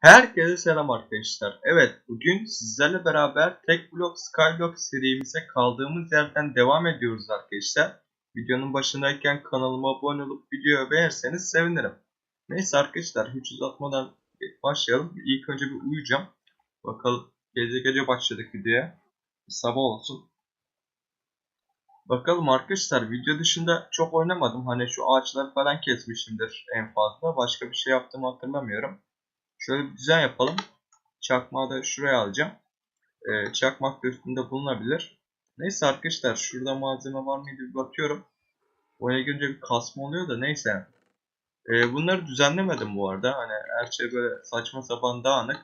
Herkese selam arkadaşlar. Evet bugün sizlerle beraber Tek Block Skyblock serimize kaldığımız yerden devam ediyoruz arkadaşlar. Videonun başındayken kanalıma abone olup videoyu beğenirseniz sevinirim. Neyse arkadaşlar hiç uzatmadan başlayalım. İlk önce bir uyuyacağım. Bakalım gece gece başladık videoya. Sabah olsun. Bakalım arkadaşlar video dışında çok oynamadım. Hani şu ağaçları falan kesmişimdir en fazla. Başka bir şey yaptığımı hatırlamıyorum. Şöyle bir düzen yapalım. Çakmağı da şuraya alacağım. Ee, çakmak da üstünde bulunabilir. Neyse arkadaşlar şurada malzeme var mıydı bir bakıyorum. Oyuna girince bir kasma oluyor da neyse. Ee, bunları düzenlemedim bu arada. Hani her şey böyle saçma sapan dağınık.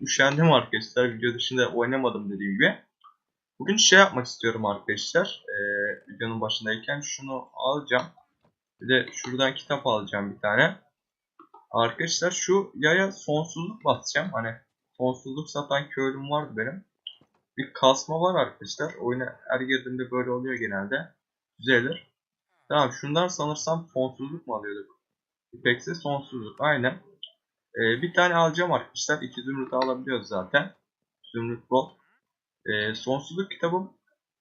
Üşendim arkadaşlar. Video dışında oynamadım dediğim gibi. Bugün şey yapmak istiyorum arkadaşlar. Ee, videonun başındayken şunu alacağım. Bir de şuradan kitap alacağım bir tane. Arkadaşlar şu yaya sonsuzluk basacağım. Hani sonsuzluk satan köylüm vardı benim. Bir kasma var arkadaşlar. Oyuna her girdiğimde böyle oluyor genelde. Düzelir. Tamam şundan sanırsam sonsuzluk mu alıyorduk? İpekse sonsuzluk. Aynen. Ee, bir tane alacağım arkadaşlar. İki zümrüt alabiliyoruz zaten. Zümrüt bol. Ee, sonsuzluk kitabım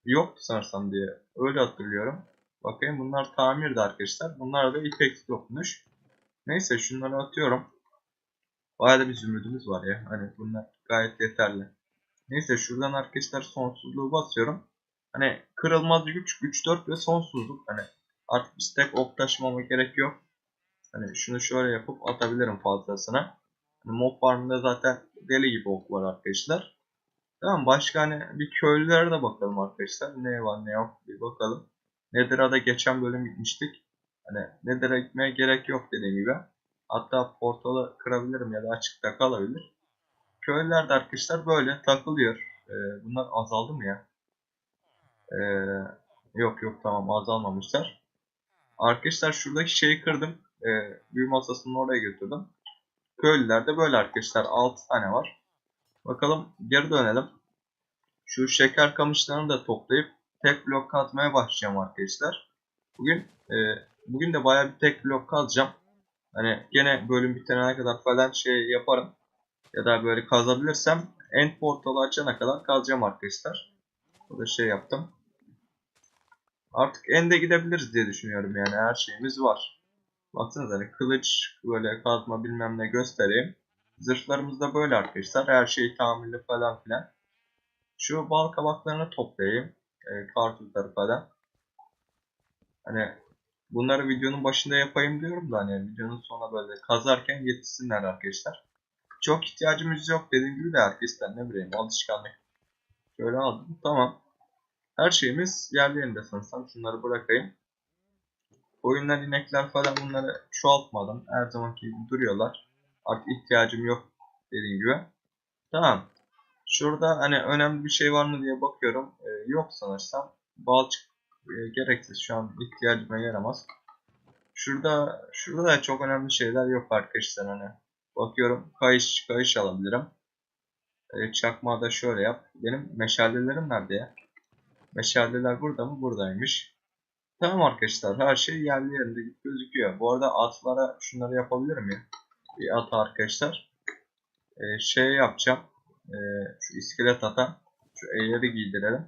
yoktu sanırsam diye. Öyle hatırlıyorum. Bakayım bunlar tamirdi arkadaşler. Bunlar da ipek yokmuş. Neyse şunları atıyorum. Bayağı da bir zümrüdümüz var ya. Hani bunlar gayet yeterli. Neyse şuradan arkadaşlar sonsuzluğu basıyorum. Hani kırılmaz güç, güç 4 ve sonsuzluk. Hani artık bir stack ok taşımama gerek yok. Hani şunu şöyle yapıp atabilirim fazlasına. Hani mob farmında zaten deli gibi ok var arkadaşlar. Tamam başka hani bir köylülere de bakalım arkadaşlar. Ne var ne yok bir bakalım. Nether'a da geçen bölüm gitmiştik. Hani Nether'a gitmeye gerek yok dediğim gibi. Hatta portalı kırabilirim ya da açıkta kalabilir. Köylüler de arkadaşlar böyle takılıyor. Ee, bunlar azaldı mı ya? Ee, yok yok tamam azalmamışlar. Arkadaşlar şuradaki şeyi kırdım. Ee, büyü masasını oraya götürdüm. Köylüler de böyle arkadaşlar. 6 tane var. Bakalım geri dönelim. Şu şeker kamışlarını da toplayıp tek blok kazmaya başlayacağım arkadaşlar. Bugün e, bugün de bayağı bir tek blok kazacağım. Hani gene bölüm bitene kadar falan şey yaparım. Ya da böyle kazabilirsem end portalı açana kadar kazacağım arkadaşlar. Bu da şey yaptım. Artık end'e gidebiliriz diye düşünüyorum yani her şeyimiz var. Baksanıza hani kılıç böyle kazma bilmem ne göstereyim. Zırhlarımız da böyle arkadaşlar. Her şey tamirli falan filan. Şu bal kabaklarını toplayayım. E, kartuzları falan. Hani bunları videonun başında yapayım diyorum da hani videonun sonuna böyle kazarken yetişsinler arkadaşlar. Çok ihtiyacımız yok dediğim gibi de arkadaşlar ne bileyim alışkanlık. Şöyle aldım tamam. Her şeyimiz yerli yerinde sanırsam şunları bırakayım. Oyundan inekler falan bunları çoğaltmadım. Her zamanki gibi duruyorlar. Artık ihtiyacım yok dediğim gibi. Tamam. Şurada hani önemli bir şey var mı diye bakıyorum. Ee, yok sanırsam. Balçık e, gereksiz şu an ihtiyacıma yaramaz. Şurada şurada da çok önemli şeyler yok arkadaşlar hani. Bakıyorum kayış kayış alabilirim. E, çakmağı da şöyle yap. Benim meşalelerim nerede ya? Meşaleler burada mı? Buradaymış. Tamam arkadaşlar her şey yerli yerinde gözüküyor. Bu arada atlara şunları yapabilirim ya. Bir at arkadaşlar. E, şey yapacağım. E, şu iskelet ata. Şu elleri giydirelim.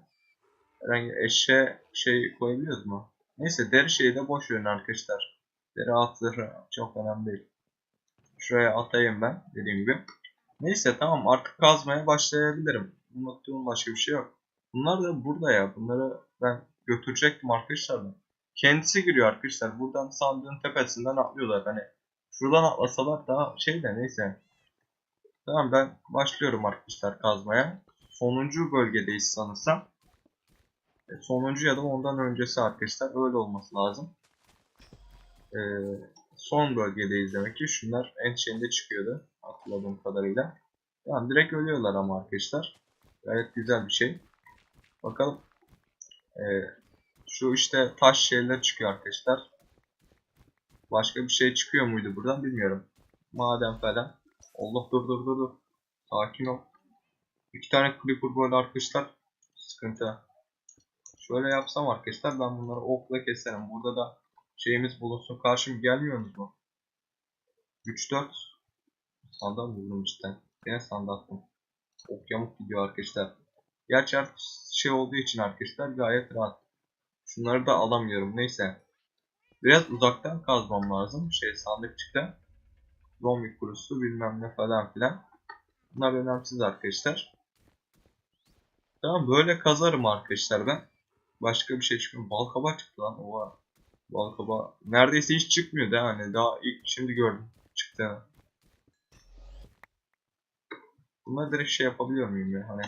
Herhangi eşe şey koyabiliyoruz mu? Neyse deri şeyi de boş verin arkadaşlar. Deri atları çok önemli değil. Şuraya atayım ben dediğim gibi. Neyse tamam artık kazmaya başlayabilirim. Unuttuğum başka bir şey yok. Bunlar da burada ya. Bunları ben götürecektim arkadaşlar. Kendisi giriyor arkadaşlar. Buradan sandığın tepesinden atlıyorlar. Hani şuradan atlasalar daha şey de neyse. Tamam ben başlıyorum arkadaşlar kazmaya. Sonuncu bölgedeyiz sanırsam. Sonuncu ya da ondan öncesi arkadaşlar. Öyle olması lazım. Ee, son bölgedeyiz demek ki. Şunlar en şeyinde çıkıyordu. Hatırladığım kadarıyla. Yani direkt ölüyorlar ama arkadaşlar. Gayet güzel bir şey. Bakalım. Ee, şu işte taş şeyler çıkıyor arkadaşlar. Başka bir şey çıkıyor muydu buradan bilmiyorum. Maden falan. Allah dur dur dur dur. Sakin ol. İki tane creeper böyle arkadaşlar. Sıkıntı. Şöyle yapsam arkadaşlar ben bunları okla keserim. Burada da şeyimiz bulunsun. Karşım gelmiyorsunuz mu? 3 4 Sandal mı vurdum işte. Yine sandal attım. Ok yamuk gidiyor arkadaşlar. Gerçi artık şey olduğu için arkadaşlar gayet rahat. Şunları da alamıyorum. Neyse. Biraz uzaktan kazmam lazım. Şey sandıkçıkta. Zombi kurusu bilmem ne falan filan. Bunlar önemsiz arkadaşlar. Tamam böyle kazarım arkadaşlar ben. Başka bir şey çıkmıyor. Balkaba çıktı lan. Oha. Balkaba neredeyse hiç çıkmıyor da hani daha ilk şimdi gördüm çıktığını. Bunları direkt şey yapabiliyor muyum ya hani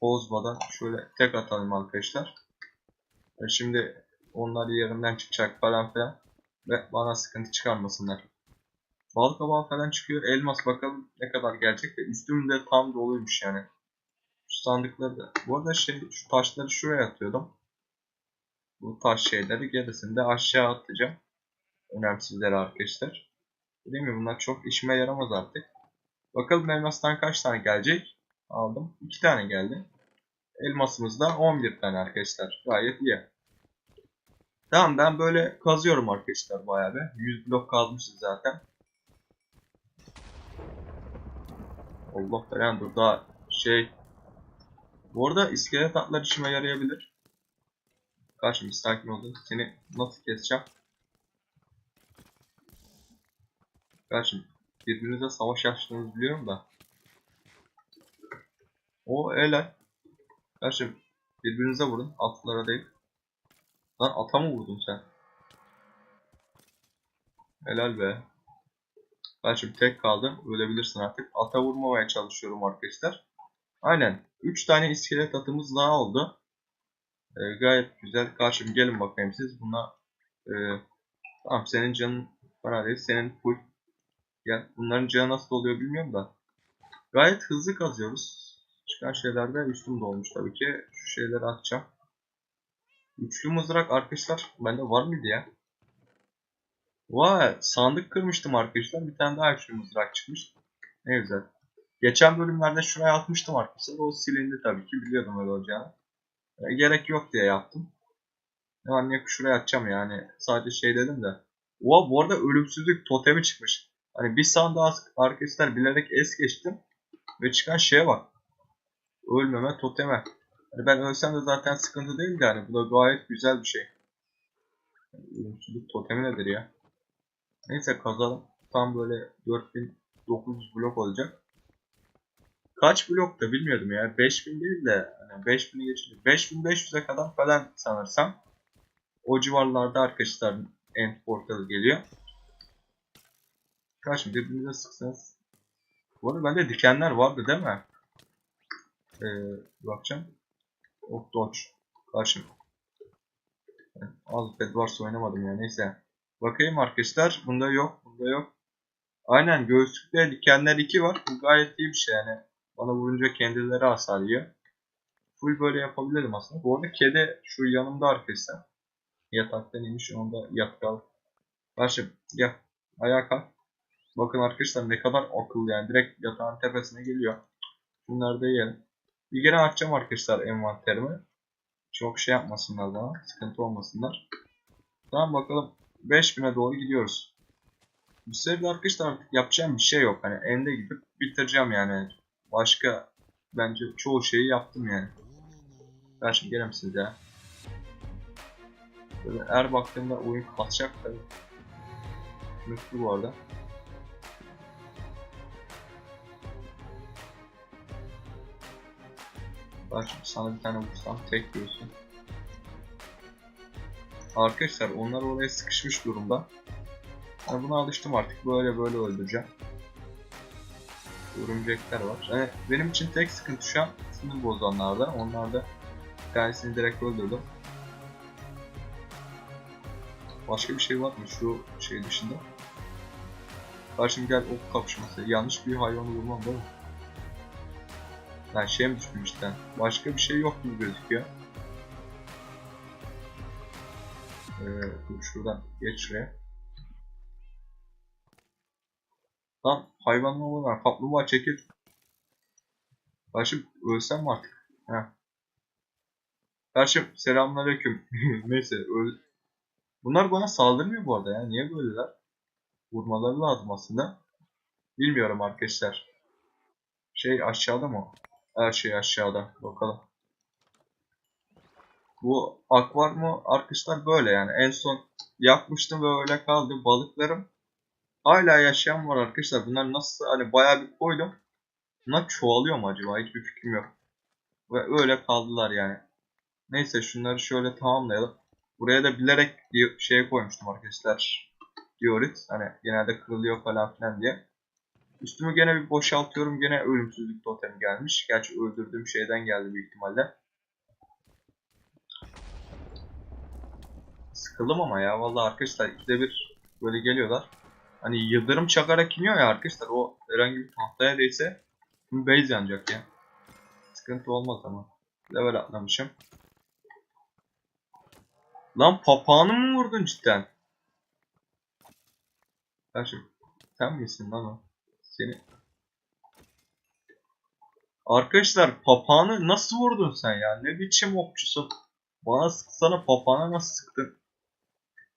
bozmadan şöyle tek atalım arkadaşlar. E şimdi onlar yerinden çıkacak falan filan ve bana sıkıntı çıkarmasınlar. Bal kabağı falan çıkıyor. Elmas bakalım ne kadar gelecek ve üstümde tam doluymuş yani. Sandıkları da. Bu arada şey şu taşları şuraya atıyordum. Bu taş şeyleri gerisini de aşağı atacağım. Önemsizleri arkadaşlar. Değil mi? Bunlar çok işime yaramaz artık. Bakalım elmastan kaç tane gelecek? Aldım. 2 tane geldi. Elmasımız da 11 tane arkadaşlar. Gayet iyi. Tamam ben böyle kazıyorum arkadaşlar bayağı bir. 100 blok kazmışız zaten. Allah falan dur şey. Bu arada iskelet atlar işime yarayabilir. Karşım sakin olun. Seni nasıl keseceğim? Karşım birbirinize savaş açtığınızı biliyorum da. O helal. Karşım birbirinize vurun. Atlara değil. Lan ata mı vurdun sen? Helal be. Karşım tek kaldım. Ölebilirsin artık. Ata vurmamaya çalışıyorum arkadaşlar. Aynen. 3 tane iskelet atımız daha oldu. Ee, gayet güzel. Karşım gelin bakayım siz. Buna e, tamam senin canın bana değil. Senin full. Gel. Bunların canı nasıl oluyor bilmiyorum da. Gayet hızlı kazıyoruz. Çıkan şeylerde üstüm dolmuş tabii ki. Şu şeyleri atacağım. Üçlü mızrak arkadaşlar bende var mıydı ya? Vay sandık kırmıştım arkadaşlar. Bir tane daha üçlü mızrak çıkmış. Ne güzel. Geçen bölümlerde şuraya atmıştım arkadaşlar. O silindi tabii ki. Biliyordum öyle olacağını. E, gerek yok diye yaptım. Hemen niye şuraya atacağım yani. Sadece şey dedim de. Oha bu arada ölümsüzlük totemi çıkmış. Hani bir sandığa arkadaşlar bilerek es geçtim. Ve çıkan şeye bak. Ölmeme toteme. Yani ben ölsem de zaten sıkıntı değil de yani. Bu da gayet güzel bir şey. Ölümsüzlük totemi nedir ya? Neyse kazalım. Tam böyle 4900 blok olacak. Kaç blok da bilmiyordum ya. 5000 değil de hani 5000'i geçti. 5500'e kadar falan sanırsam. O civarlarda arkadaşlar end portalı geliyor. Kaç birbirinize sıksanız. Bu arada bende dikenler vardı değil mi? Ee, bakacağım. Oh dodge. Karşım. Az Bedwars oynamadım ya neyse. Bakayım arkadaşlar. Bunda yok. Bunda yok. Aynen göğüslükte dikenler 2 var. Bu gayet iyi bir şey yani. Bana vurunca kendileri hasar yiyor. Full böyle yapabilirim aslında. Bu arada kedi şu yanımda arkadaşlar. Yataktan inmiş onu da yatkal. Karşı gel. Ayağa kalk. Bakın arkadaşlar ne kadar akıllı yani. Direkt yatağın tepesine geliyor. Bunları da yiyelim. Bir gene açacağım arkadaşlar envanterimi. Çok şey yapmasınlar bana. Sıkıntı olmasınlar. Tamam bakalım. 5000'e doğru gidiyoruz. Bu sefer arkadaşlar artık yapacağım bir şey yok. Hani ende gidip bitireceğim yani. Başka bence çoğu şeyi yaptım yani. Ben şimdi gelem size. Böyle er baktığımda oyun kasacak tabi. Mutlu bu arada. Ben şimdi sana bir tane vursam tek diyorsun. Arkadaşlar onlar oraya sıkışmış durumda. Yani buna alıştım artık böyle böyle öldüreceğim. Örümcekler var. Yani benim için tek sıkıntı şu an sinir bozanlarda. Onlarda bir tanesini direkt öldürdüm. Başka bir şey var mı şu şey dışında? Karşım gel ok kapışması. Yanlış bir hayvanı vurmam değil mi? Ben şey mi düştüm işte. Başka bir şey yok gibi gözüküyor. Ee, şuradan geç şuraya. Lan hayvanlı olan kaplumbağa çekil. Karşım ölsem mi artık? Heh. Karşım selamünaleyküm. Neyse öl. Bunlar bana saldırmıyor bu arada ya. Niye böyleler? Vurmaları lazım aslında. Bilmiyorum arkadaşlar. Şey aşağıda mı? Her şey aşağıda. Bakalım. Bu akvaryumu arkadaşlar böyle yani. En son yakmıştım ve öyle kaldı. Balıklarım hala yaşayan var arkadaşlar. Bunlar nasıl hani bayağı bir koydum. Bunlar çoğalıyor mu acaba? Hiçbir fikrim yok. Ve öyle kaldılar yani. Neyse şunları şöyle tamamlayalım. Buraya da bilerek şey koymuştum arkadaşlar. Diorit. Hani genelde kırılıyor falan filan diye. Üstümü gene bir boşaltıyorum. Gene ölümsüzlük totemi gelmiş. Gerçi öldürdüğüm şeyden geldi büyük ihtimalle. Sıkıldım ama ya. Vallahi arkadaşlar ikide bir böyle geliyorlar. Hani yıldırım çakarak iniyor ya arkadaşlar. O herhangi bir tahtaya değse tüm base yanacak ya. Sıkıntı olmaz ama. Level atlamışım. Lan papağanı mı vurdun cidden? Kardeşim sen misin lan o? Seni... Arkadaşlar papağanı nasıl vurdun sen ya? Ne biçim okçusun? Bana sıksana papağana nasıl sıktın?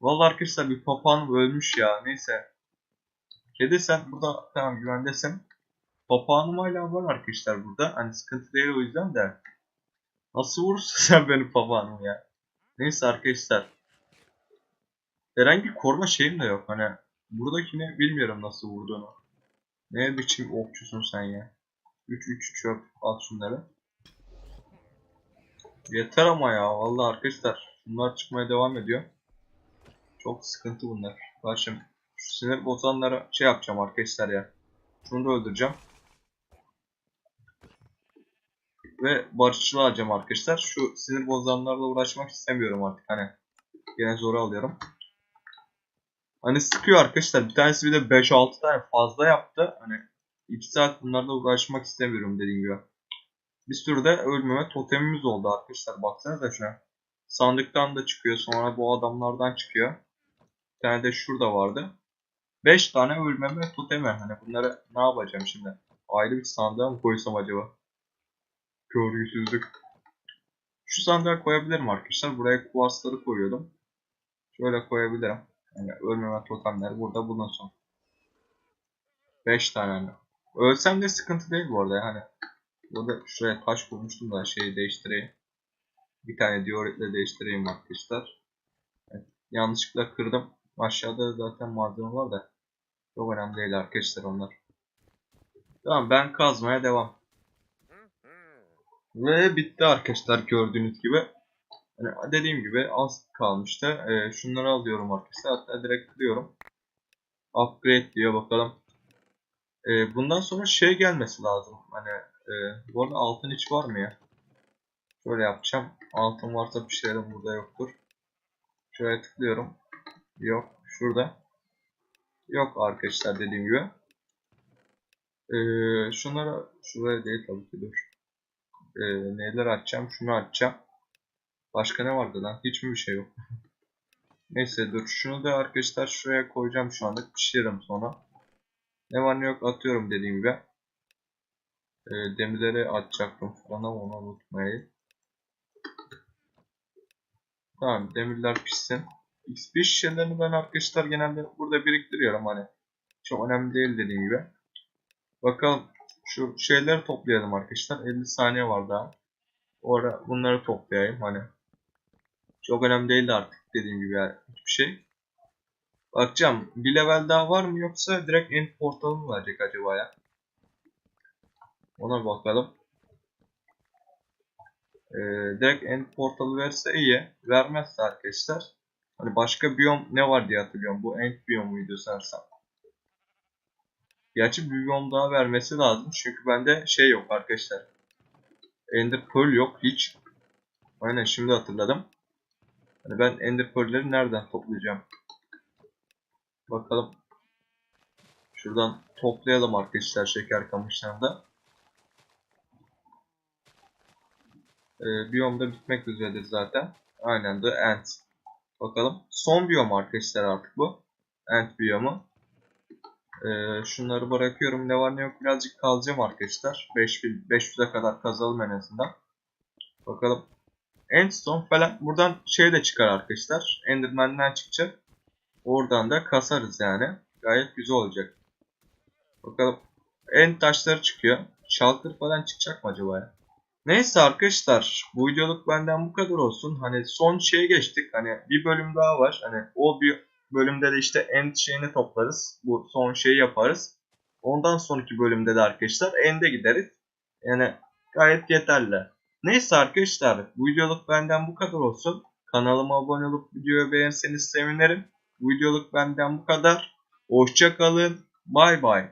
Vallahi arkadaşlar bir papağan ölmüş ya. Neyse. Kedi sen burada tamam güvendesin. Papağanım hala var arkadaşlar burada. Hani sıkıntı değil o yüzden de. Nasıl vurursun sen benim papağanımı ya? Neyse arkadaşlar. Herhangi bir koruma şeyim de yok. Hani buradakini bilmiyorum nasıl vurduğunu. Ne biçim okçusun sen ya. 3-3 çöp al şunları. Yeter ama ya vallahi arkadaşlar. Bunlar çıkmaya devam ediyor. Çok sıkıntı bunlar. Şu sinir bozanlara şey yapacağım arkadaşlar ya. Şunu da öldüreceğim. Ve barışçılığı alacağım arkadaşlar. Şu sinir bozanlarla uğraşmak istemiyorum artık hani. Gene zor alıyorum. Hani sıkıyor arkadaşlar. Bir tanesi bir de 5-6 tane fazla yaptı. Hani 2 saat bunlarla uğraşmak istemiyorum dediğim gibi. Bir sürü de ölmeme totemimiz oldu arkadaşlar. Baksanıza şuna. Sandıktan da çıkıyor. Sonra bu adamlardan çıkıyor. Bir tane de şurada vardı. 5 tane ölmeme totemi. Hani bunları ne yapacağım şimdi? Ayrı bir sandığa mı koysam acaba? Görgüsüzlük. Şu sandığa koyabilirim arkadaşlar. Buraya kuvarsları koyuyordum. Şöyle koyabilirim. Yani ölmeme totemleri burada bulunsun. 5 tane. hani. Ölsem de sıkıntı değil bu arada yani. Burada şuraya taş koymuştum da şeyi değiştireyim. Bir tane dioritle değiştireyim arkadaşlar. Evet, yanlışlıkla kırdım. Aşağıda zaten malzeme var da. Çok önemli değil arkadaşlar onlar. Tamam ben kazmaya devam. Ve bitti arkadaşlar gördüğünüz gibi. Yani dediğim gibi az kalmıştı. Ee, şunları alıyorum arkadaşlar. Hatta direkt kırıyorum. Upgrade diyor bakalım. Ee, bundan sonra şey gelmesi lazım. Hani e, bu arada altın hiç var mı ya? Şöyle yapacağım. Altın varsa pişirelim burada yoktur. Şöyle tıklıyorum. Yok. Şurada. Yok arkadaşlar dediğim gibi. Ee, şunlara şuraya değil tabii ki dur. Ee, neler açacağım? Şunu açacağım. Başka ne vardı lan? Hiç mi bir şey yok? Neyse dur. Şunu da arkadaşlar şuraya koyacağım şu anda. Pişiririm sonra. Ne var ne yok atıyorum dediğim gibi. E, demirleri atacaktım falan ama onu unutmayın. Tamam demirler pişsin. XP şişelerini ben arkadaşlar genelde burada biriktiriyorum hani. Çok önemli değil dediğim gibi. Bakalım şu şeyleri toplayalım arkadaşlar. 50 saniye var daha. Orada bunları toplayayım hani. Çok önemli değil artık dediğim gibi yani hiçbir şey. Bakacağım bir level daha var mı yoksa direkt end portalı mı verecek acaba ya? Ona bakalım. Ee, direkt end portalı verse iyi. Vermezse arkadaşlar. Hani başka biyom ne var diye hatırlıyorum. Bu end biyomuydu sanırsam. Gerçi bir biyom daha vermesi lazım. Çünkü bende şey yok arkadaşlar. Ender Pearl yok hiç. Aynen şimdi hatırladım. Hani ben Ender Pearl'leri nereden toplayacağım? Bakalım. Şuradan toplayalım arkadaşlar şeker kamışlarında. Ee, biyom da bitmek üzeredir zaten. Aynen de Ant. Bakalım. Son biyom arkadaşlar artık bu. Ant biyomu. Ee, şunları bırakıyorum. Ne var ne yok birazcık kalacağım arkadaşlar. 5500'e kadar kazalım en azından. Bakalım. Endstone falan. Buradan şey de çıkar arkadaşlar. Enderman'den çıkacak. Oradan da kasarız yani. Gayet güzel olacak. Bakalım. En taşları çıkıyor. Shulker falan çıkacak mı acaba ya? Neyse arkadaşlar bu videoluk benden bu kadar olsun. Hani son şeye geçtik. Hani bir bölüm daha var. Hani o bir bölümde de işte end şeyini toplarız. Bu son şeyi yaparız. Ondan sonraki bölümde de arkadaşlar end'e gideriz. Yani gayet yeterli. Neyse arkadaşlar bu videoluk benden bu kadar olsun. Kanalıma abone olup videoyu beğenseniz sevinirim. Bu videoluk benden bu kadar. Hoşça kalın. Bay bay.